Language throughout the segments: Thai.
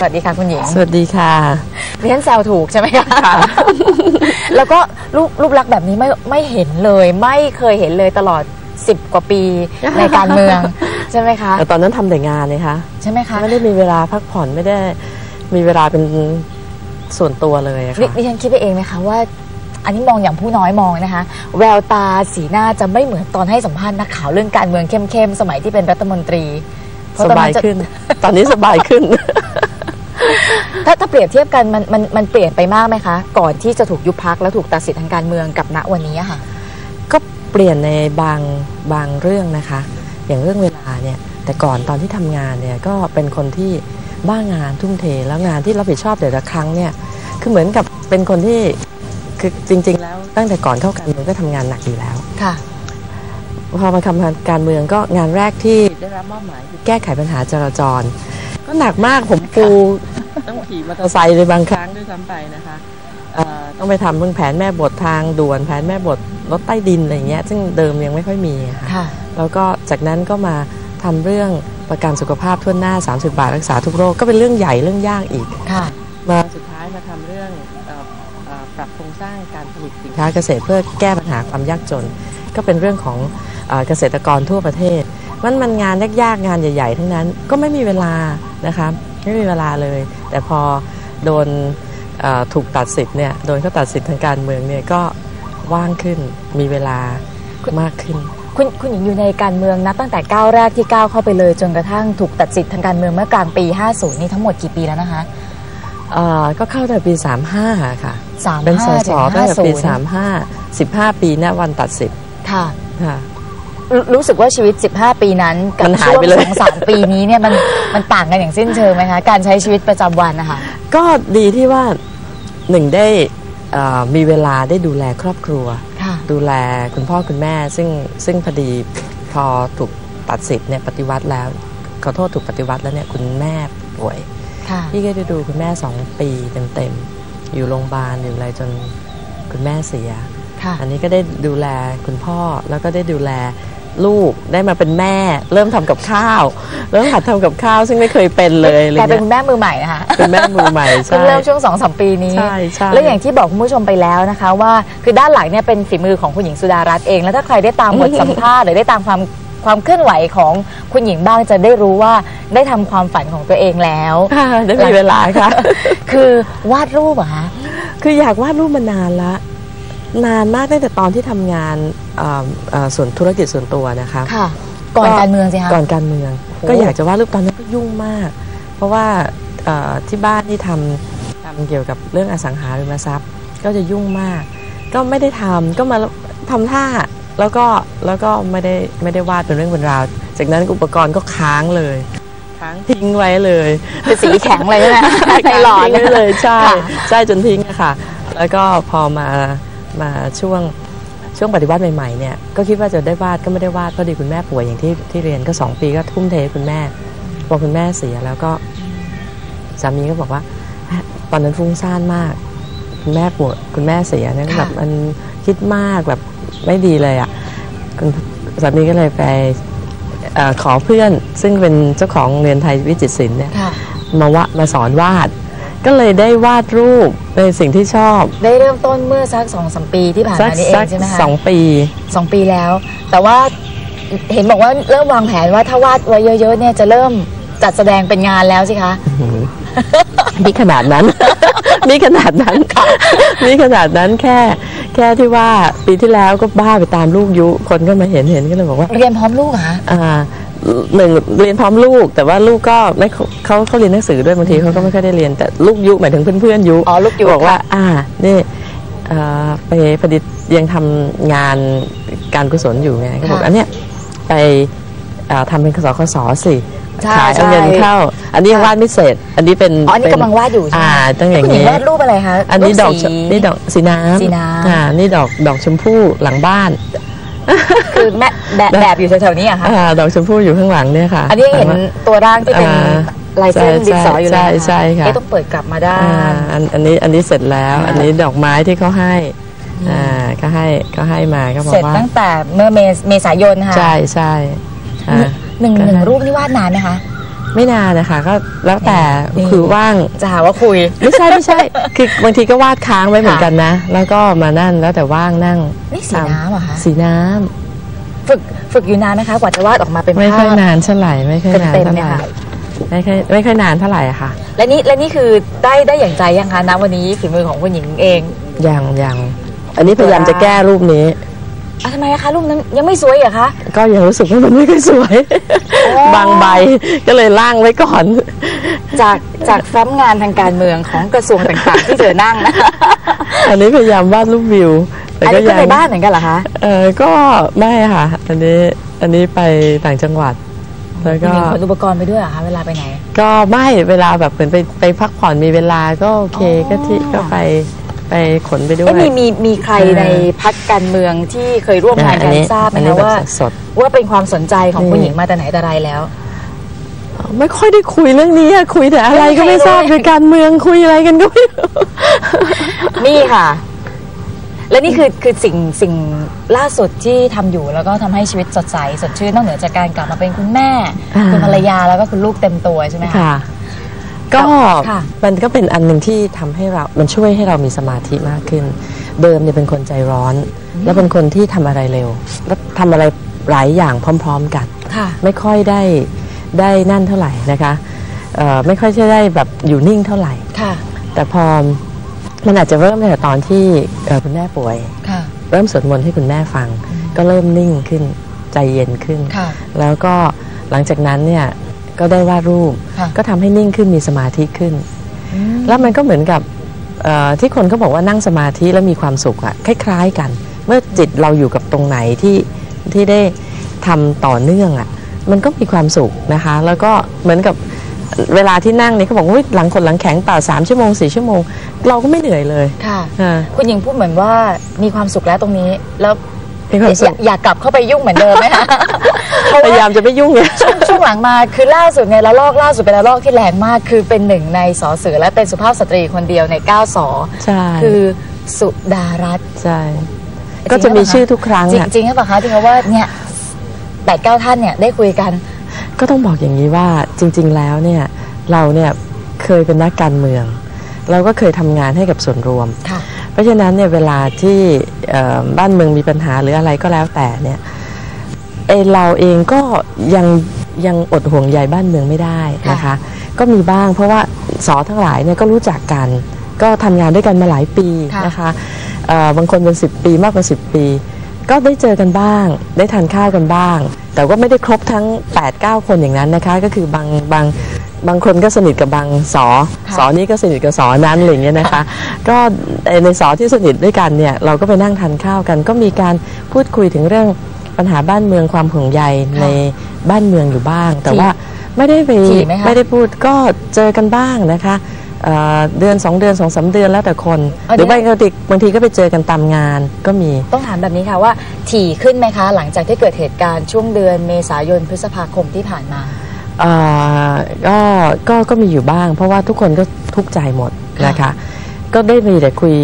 สวัสดีค่ะคุณหญิงสวัสดีค่ะดิฉันแซวถูกใช่ไหมคะแล้วก็รูปรูปลักษณ์แบบนี้ไม่ไม่เห็นเลย ไม่เคยเห็นเลยตลอด10กว่าปีในการเมืองใช่ไหมคะแต่ตอนนั้นทำแต่งานเลยคะใช่ไหมคะไม่ได้มีเวลาพักผ่อนไม่ได้มีเวลาเป็นส่วนตัวเลยอะดิค่ะดิฉันคิดไปเองนะคะว่า อันนี้มองอย่างผู้น้อยมองนะคะ แววตาสีหน้าจะไม่เหมือนตอนให้สัมภาษณ์นักข่าวเรื่องการเมืองเข้มๆสมัยที่เป็นรัฐมนตรีเพสระตอนบานั้ยนจะขึ้น ตอนนี้สบายขึ้น ถ้าถ้าเปรียบเทียบกันมันมันมันเปลี่ยนไปมากไหมคะ ก่อนที่จะถูกยุบพักแล้วถูกตัดสิทธิ์ทางการเมืองกับณวันนี้อะค่ะ ก็เปลี่ยนในบางบางเรื่องนะคะ อย่างเรื่องเวลาเนี่ยแต่ก่อนตอนที่ทำงานเนี่ยก็เป็นคนที่บ้างานทุ่มเทแล้วงานที่รับผิดชอบแต่ละครั้งเนี่ยคือเหมือนกับเป็นคนที่คือจริง ๆ แล้วตั้งแต่ก่อนเข้าการเมืองก็ทำงานหนักอยู่แล้วค่ะพอมาทำการเมืองก็งานแรกที่ได้รับมอบหมายคือแก้ไขปัญหาจราจร ก็หนักมากผมปู ต้องขี่มอเตอร์ไซค์ในบางครั้งด้วยซ้ำไปนะคะเอ่อต้องไปทำเรื่องแผนแม่บททางด่วนแผนแม่บทรถใต้ดินอะไรอย่างเงี้ยซึ่งเดิมยังไม่ค่อยมีอะค่ะค่ะแล้วก็จากนั้นก็มาทำเรื่องประกันสุขภาพทั่วหน้า 30 บาทรักษาทุกโรคก็เป็นเรื่องใหญ่เรื่องยากอีกค่ะมาสุดท้ายมาทำเรื่องเอ่อเอ่อปรับโครงสร้างการผลิตสินค้าเกษตรเพื่อแก้ปัญหาความยากจน ก็เป็นเรื่องของเอ่อเกษตรกรทั่วประเทศมันมันงานยากๆงานใหญ่ ๆ ทั้งนั้นก็ไม่มีเวลานะคะ ไม่มีเวลาเลย แต่พอโดนเอ่อถูกตัดสิทธิ์เนี่ยโดนเขาตัดสิทธิ์ทางการเมืองเนี่ยก็ว่างขึ้นมีเวลามากขึ้น คุณคุณหญิงอยู่ในการเมืองนับตั้งแต่ก้าวแรกที่ก้าวเข้าไปเลย จนกระทั่งถูกตัดสิทธิ์ทางการเมืองเมื่อกลางปี 50 นี่ทั้งหมดกี่ปีแล้วนะคะเอ่อก็เข้าตั้งแต่ปี 35 ค่ะ3เป็นส5สถึงตั้งแต่ปี50 35 15 ปีณวันตัดสิทธิ์ค่ะค่ะ รู้รู้สึกว่าชีวิต 15 ปีนั้น กับมันหายช่วงไปเลย สองสามปีนี้เนี่ยมันมันต่างกันอย่างสิ้นเชิงไหมคะ การใช้ชีวิตประจำวันนะคะ ก็ดีที่ว่าหนึ่งได้เอ่อมีเวลาได้ดูแลครอบครัว ค่ะ ดูแลคุณพ่อคุณแม่ ซึ่งซึ่งพอดีพอถูกตัดสิทธิ์เนี่ยปฏิวัติแล้วขอโทษถูกปฏิวัติแล้วเนี่ยคุณแม่ป่วย ค่ะ พี่ก็ได้ดูคุณแม่สองปีเต็มๆ อยู่โรงพยาบาลอยู่อะไรจนคุณแม่เสีย ค่ะ อันนี้ก็ได้ดูแลคุณพ่อแล้วก็ได้ดูแล ลูกได้มาเป็นแม่ เริ่มทำกับข้าว เริ่มหัดทำกับข้าวซึ่งไม่เคยเป็นเลยอะไรกลายเป็นเงี้ยคุณแม่มือใหม่นะคะ เป็นแม่มือใหม่เพิ่งใช่เริ่มช่วงสองสามปีนี้ ใช่ใช่แล้วอย่างที่บอกคุณผู้ชมไปแล้วนะคะว่าคือด้านหลังเนี่ยเป็นฝีมือของคุณหญิงสุดารัตน์เอง แล้วถ้าใครได้ตามบทสัมภาษณ์หรือได้ตามความความเคลื่อนไหวของคุณหญิงบ้างจะได้รู้ว่าได้ทำความฝันของตัวเองแล้วค่ะได้มีเวลาค่ะ คือวาดรูปเหรอคะ คืออยากวาดรูปมานานละ นานมากตั้งแต่ตอนที่ทำงานเอ่อเอ่อส่วนธุรกิจส่วนตัวนะคะค่ะ ก่อนการเมืองสิคะ ก่อนการเมือง โอ้ ก็อยากจะวาดรูปตอนนั้นก็ยุ่งมาก เพราะว่าเอ่อที่บ้านที่ทำทำเกี่ยวกับเรื่องอสังหาริมทรัพย์ ก็จะยุ่งมาก ก็ไม่ได้ทำก็มาทำท่าแล้วก็แล้วก็ไม่ได้ไม่ได้วาดเป็นเรื่องเป็นราว จากนั้นอุปกรณ์ก็ค้างเลย ค้างทิ้งไว้เลย เป็นสีแข็งเลยใช่ไหมในหลอด ทิ้งไว้เลยใช่ค่ะ ใช่จนทิ้งอะค่ะ แล้วก็พอมา มาช่วงช่วงปฏิวัติใหม่ๆเนี่ยก็คิดว่าจะได้วาดก็ไม่ได้วาดเพราะดีคุณแม่ป่วยอย่างที่ที่เรียนก็สองปีก็ทุ่มเทให้คุณแม่พอคุณแม่เสียแล้วก็สามีก็บอกว่า ตอนนั้นฟุ้งซ่านมาก คุณแม่ป่วยคุณแม่เสียเนี่ยค่ะแบบมันคิดมากแบบไม่ดีเลยอะคุณสามีก็เลยไปเออขอเพื่อนซึ่งเป็นเจ้าของโรงเรียนไทยวิจิตรศิลป์เนี่ยค่ะมาวะมาสอนวาด ก็เลยได้วาดรูปในสิ่งที่ชอบได้เริ่มต้นเมื่อสักสองสามปีที่ผ่านสัมานี่เองใช่ไหมคะสองปีสองปีแล้ว แต่ว่าเห็นบอกว่าเริ่มวางแผนว่าถ้าวาดไว้เยอะๆเนี่ยจะเริ่มจัดแสดงเป็นงานแล้วสิคะมีขนาดนั้นมีขนาดนั้นค่ะมีขนาดนั้นแค่ แค่ที่ว่าปีที่แล้วก็บ้าไปตามลูกยุ คนก็มาเห็นเห็นก็เลยบอกว่า เรียนพร้อมลูกเหรอคะ อ่า หนึ่งเรียนพร้อมลูก แต่ว่าลูกก็ไม่เขาเขาเขาเรียนหนังสือด้วยบางทีเขาก็ไม่ค่อยได้เรียน แต่ลูกยุหมายถึงเพื่อนๆยุอ๋อลูกยุบอกว่าค่ะอ่านี่เอ่อไปพอดียังทำงานการกุศลอยู่ไงก็บอกค่ะอันเนี้ยไปเอ่อทำเป็นคสคสสิใช่ขายเอาเงินใช่เข้า อันนี้ยังค่ะวาดไม่เสร็จ อันนี้เป็นอ๋ออันนี้เป็กำลังวาดอยู่ใช่ไหมอ่าต้องอย่างคุณหญิงนี้วาดรูปอะไรคะอันนี้ดอกรูปสีนี่ดอกสีน้ำสีน้ำอ่านี่ดอกดอกชมพู่หลังบ้าน คือแม่แบบแบบอยู่แถวๆนี้อะคะอ่าดอกชมพู่อยู่ข้างหลังเนี่ยค่ะ อันนี้เห็นตัวร่างที่เป็นอ่าลายเส้นใช่ดินสออยู่แล้วใช่ใช่ค่ะ เอ๊ะต้องเปิดกลับมาได้ อ่าอันอันนี้อันนี้เสร็จแล้ว อ่า อันนี้ดอกไม้ที่เขาให้อ่าก็ให้ก็ให้มาก็บอเสร็กจว่าตั้งแต่เมื่อเมษเมษายนค่ะใช่ใช่อ่าหนึ่งก็หนึ่งให้รูปนี่วาดนานไหมคะ ไม่นานนะคะ ก็แล้วแต่นี่คือว่างจะหาว่าคุย ไม่ใช่ไม่ใช่ คือบางทีก็วาดค้างไว้เหมือนกันนะ แล้วก็มานั่นแล้วแต่ว่างนั่งนี่สีน้ำเหรอคะสีน้ำฝึกฝึกอยู่นานไหมคะ กว่าจะวาดออกมาเป็นไม่ภาค่อยพนานเท่าไหร่ไม่ค่อยนานเต็มๆเท่าเนี่ไหยร่ค่ะไม่ค่อยไม่ค่อยนานเท่าไหร่อะค่ะ และนี่และนี่คือได้ได้อย่างใจยังคะนะวันนี้ฝีมือของคุณหญิงเองยังยังอันนี้พยายามจะแก้รูปนี้ อะทำไมอะคะรูปนั้นยังไม่สวยเหรอคะ ก็ยังรู้สึกว่ามันไม่ค่อยสวย อ๋อ บางใบก็เลยล่างไว้ก่อน จากจากแฟ้มงานทางการเมืองของกระทรวงต่างๆ ที่เธอนั่งนะอันนี้พยายามวาดรูปวิว แต่อันก็นี้ก็ยังในบ้านเหมือนกันเหรอคะเออก็ไม่ค่ะ อันนี้อันนี้ไปต่างจังหวัด แล้วคุณก็หญิงขนอุปกรณ์ไปด้วยเหรอคะเวลาไปไหน ก็ไม่เวลาแบบเหมือนไปไปพักผ่อนมีเวลาก็โอเคอ๋อ ก็ที่ก็ไป ไปขนไปด้วเอ๊ะยมีมีมีใครเออในพักการเมืองที่เคยร่วมงานกันทราบไหมอันนี้คะแบบว่าสดว่าเป็นความสนใจของนี่คุณหญิงมาแต่ไหนแต่ไรแล้วๆไม่ค่อยได้คุยเรื่องนี้อะคุยแต่อะไรก็ไม่ทราบไม่มีใครรู้คือการเมืองคุยอะไรกันก็ไม่รู้นี่ค่ะ และนี่คือคือสิ่งสิ่งล่าสุดที่ทำอยู่แล้วก็ทำให้ชีวิตสดใสสดชื่นนอกเหนือจากการกลับมาเป็นคุณแม่อ่าคุณภรรยาแล้วก็คุณลูกเต็มตัวใช่ไหมคะค่ะ ก็ค่ะมันก็เป็นอันหนึ่งที่ทำให้เรา มันช่วยให้เรามีสมาธิมากขึ้น เดิมเนี่ยเป็นคนใจร้อน และเป็นคนที่ทำอะไรเร็ว แล้วทำอะไรหลายอย่างพร้อม ๆ กันค่ะไม่ค่อยได้ได้นั่นเท่าไหร่นะคะเอ่อไม่ค่อยจะได้แบบอยู่นิ่งเท่าไหร่ค่ะแต่พอมันอาจจะเริ่มตั้งแต่ตอนที่เอ่อคุณแม่ป่วยค่ะเริ่มสวดมนต์ให้คุณแม่ฟัง ก็เริ่มนิ่งขึ้นใจเย็นขึ้นค่ะแล้วก็หลังจากนั้นเนี่ย ก็ได้วาดรูปค่ะก็ทำให้นิ่งขึ้นมีสมาธิขึ้นอืมแล้วมันก็เหมือนกับเอ่อที่คนเขาบอกว่านั่งสมาธิแล้วมีความสุขอะคล้าย ๆ กัน เมื่อจิตเราอยู่กับตรงไหนที่ที่ได้ทำต่อเนื่องอะมันก็มีความสุขนะคะ แล้วก็เหมือนกับเวลาที่นั่งเนี่ยเขาบอกว่าเฮ้ยหลังคนหลังแข็งเปล่าสามชั่วโมงสี่ชั่วโมง เราก็ไม่เหนื่อยเลยค่ะอ่าคุณหญิงพูดเหมือนว่ามีความสุขแล้วตรงนี้แล้ว มีความอสุยาขกอยากกลับเข้าไปยุ่งเหมือนเดิมไหมคะเพราะพยายาว่ามจะไม่ยุ่งเนี่ยช่วงช่วงหลังมาคือล่าสุดในยระลอกล่าสุดเป็นระลอกที่แรงมาก คือเป็นหนึ่งในสอเสือและเป็นสุภาพสตรีคนเดียวในเก้าสอใช่คือสุดารัตน์ใช่ก็จะมีชื่อทุกครั้ง จริงอะจริงหรือเปล่าคะที่เขาว่าเนี่ยแปดเก้าท่านเนี่ยได้คุยกัน ก็ต้องบอกอย่างนี้ว่าจริง ๆ แล้วเนี่ยเราเนี่ยเคยเป็นนักการเมือง เราก็เคยทำงานให้กับส่วนรวมค่ะ เพราะฉะนั้นเนี่ยเวลาที่เอ่อบ้านเมืองมีปัญหาหรืออะไรก็แล้วแต่เนี่ยเอยเราเองก็ยังยังอดห่วงใยบ้านเมืองไม่ได้นะคะค่ะก็มีบ้างเพราะว่าสอทั้งหลายเนี่ยก็รู้จักกัน ก็ทำงานด้วยกันมาหลายปีค่ะนะคะเอ่อบางคนเป็น 10 ปีมากกว่า 10 ปี ก็ได้เจอกันบ้าง ได้ทานข้าวกันบ้าง แต่ว่าไม่ได้ครบทั้ง 8-9 คนอย่างนั้นนะคะ ก็คือบางบาง บางคนก็สนิทกับบางสอค่ะสอนี้ก็สนิทกับสอนั้นอะไรอย่างเงี้ยนะคะ ก็ในสอที่สนิทด้วยกันเนี่ยเราก็ไปนั่งทานข้าวกัน ก็มีการพูดคุยถึงเรื่องปัญหาบ้านเมืองความห่วงใยในบ้านเมืองอยู่บ้าง แต่ว่าไม่ได้ไปถี่ไหมคะไม่ได้พูดก็เจอกันบ้างนะคะเอ่อเดือนสองเดือนสองสามเดือนแล้วแต่คนเอาหรือเดี๋ยวบางทีบางทีก็ไปเจอกันตามงานก็มีต้องถามแบบนี้ค่ะว่าถี่ขึ้นไหมคะ หลังจากที่เกิดเหตุการณ์ช่วงเดือนเมษายนพฤษภาคมที่ผ่านมาเอ่อก็ก็ก็มีอยู่บ้าง เพราะว่าทุกคนก็ทุกข์ใจหมดนะคะ ก็ได้มีแต่คุย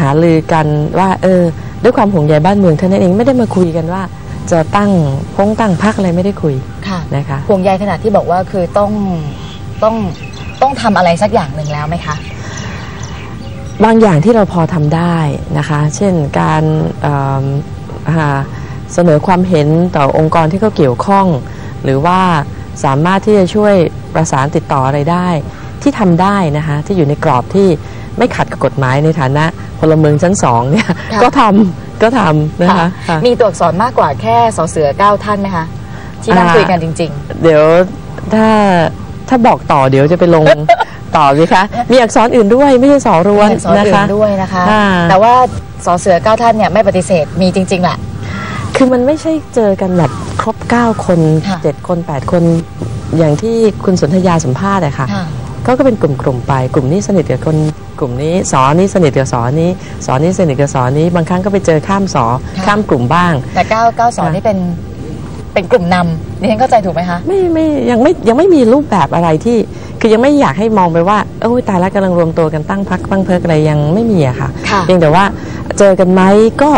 หาลือกันว่าเออด้วยความห่วงใยบ้านเมืองเท่านั้นเองไม่ได้มาคุยกันว่า จะตั้งพงตั้งพักอะไรไม่ได้คุยค่ะนะคะห่วงใยขนาดที่บอกว่าคือต้องต้องต้องทำอะไรสักอย่างหนึ่งแล้วไหมคะ บางอย่างที่เราพอทำได้นะคะ เช่นการเอิ่มหาเสนอความเห็นต่อองค์กรที่เขาเกี่ยวข้อง หรือว่า สามารถที่จะช่วยประสานติดต่ออะไรได้ ที่ทำได้นะคะที่อยู่ในกรอบที่ไม่ขัดกับกฎหมายในฐานะพลเมืองชั้นสองเนี่ยค่ะก็ทำก็ทำนะคะค่ะมีตัวอักษรมากกว่าแค่สอเสือเก้าท่านไหมคะ ที่นั่งอ่าคุยกันจริงเดี๋ยวถ้าถ้าบอกต่อเดี๋ยวจะไปลงต่อไหมคะมีอักษรอื่นด้วยไม่ใช่สอๆร้วนมีอักษรนะอื่คะนด้วยนะคะค่ะแต่ว่าสอเสือเก้าท่านเนี่ยไม่ปฏิเสธมีจริงๆแหละ คือมันไม่ใช่เจอกันแบบครบ 9 คน ค่ะ 7 คน 8 คนอย่างที่คุณสนธยาสัมภาษณ์อะค่ะ ค่ะ ก็ก็เป็นกลุ่มๆไป กลุ่มนี้สนิทกับคนกลุ่มนี้สอนี้สนิทกับสอนี้สอนี้สนิทกับสอนี้ บางครั้งก็ไปเจอข้ามสอค่ะ ข้ามกลุ่มบ้าง แต่เก้าเก้าสอนนี่เป็นเป็นกลุ่มนำดิฉันเข้าใจถูกไหมคะ ไม่ไม่ยังไม่ยังไม่มีรูปแบบอะไรที่ คือยังไม่อยากให้มองไปว่าโอ้ยตายแล้วกำลังรวมตัวกันตั้งพักตั้งเพิกอะไรยังไม่มีอะค่ะค่ะ เพียงแต่ว่าเจอกันไหมก็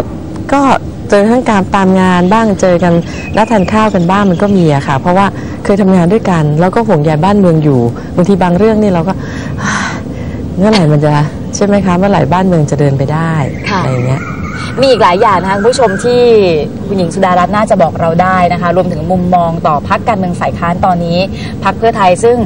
ก็เจอทั้งการตามงานบ้างเจอกันนัดทานข้าวกันบ้างมันก็มีอะค่ะ เพราะว่าเคยทำงานด้วยกัน แล้วก็ห่วงใยบ้านเมืองอยู่บางทีบางเรื่องนี่เราก็เมื่อไหร่มันจะใช่ไหมคะเมื่อไหร่บ้านเมืองจะเดินไปได้ค่ะอะไรอย่างเงี้ยมีอีกหลายอย่างนะคะคุณผู้ชมที่คุณหญิงสุดารัตน์น่าจะบอกเราได้นะคะ รวมถึงมุมมองต่อพักการเมืองฝ่ายค้านตอนนี้พักเพื่อไทยซึ่ง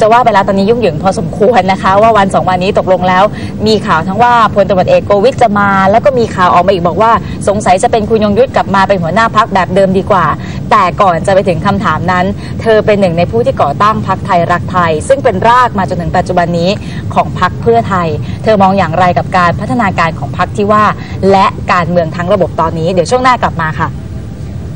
จะว่าไปแล้วตอนนี้ยุ่งเหยิงพอสมควรนะคะ ว่าวันสองวันนี้ตกลงแล้ว มีข่าวทั้งว่าพลตำรวจเอกโกวิทจะมา แล้วก็มีข่าวออกมาอีกบอกว่า สงสัยจะเป็นคุณยงยุทธกลับมาเป็นหัวหน้าพักแบบเดิมดีกว่า แต่ก่อนจะไปถึงคำถามนั้น เธอเป็นหนึ่งในผู้ที่ก่อตั้งพักไทยรักไทย ซึ่งเป็นรากมาจนถึงปัจจุบันนี้ของพักเพื่อไทย เธอมองอย่างไรกับการพัฒนาการของพักที่ว่า และการเมืองทั้งระบบตอนนี้เดี๋ยวช่วงหน้ากลับมาค่ะ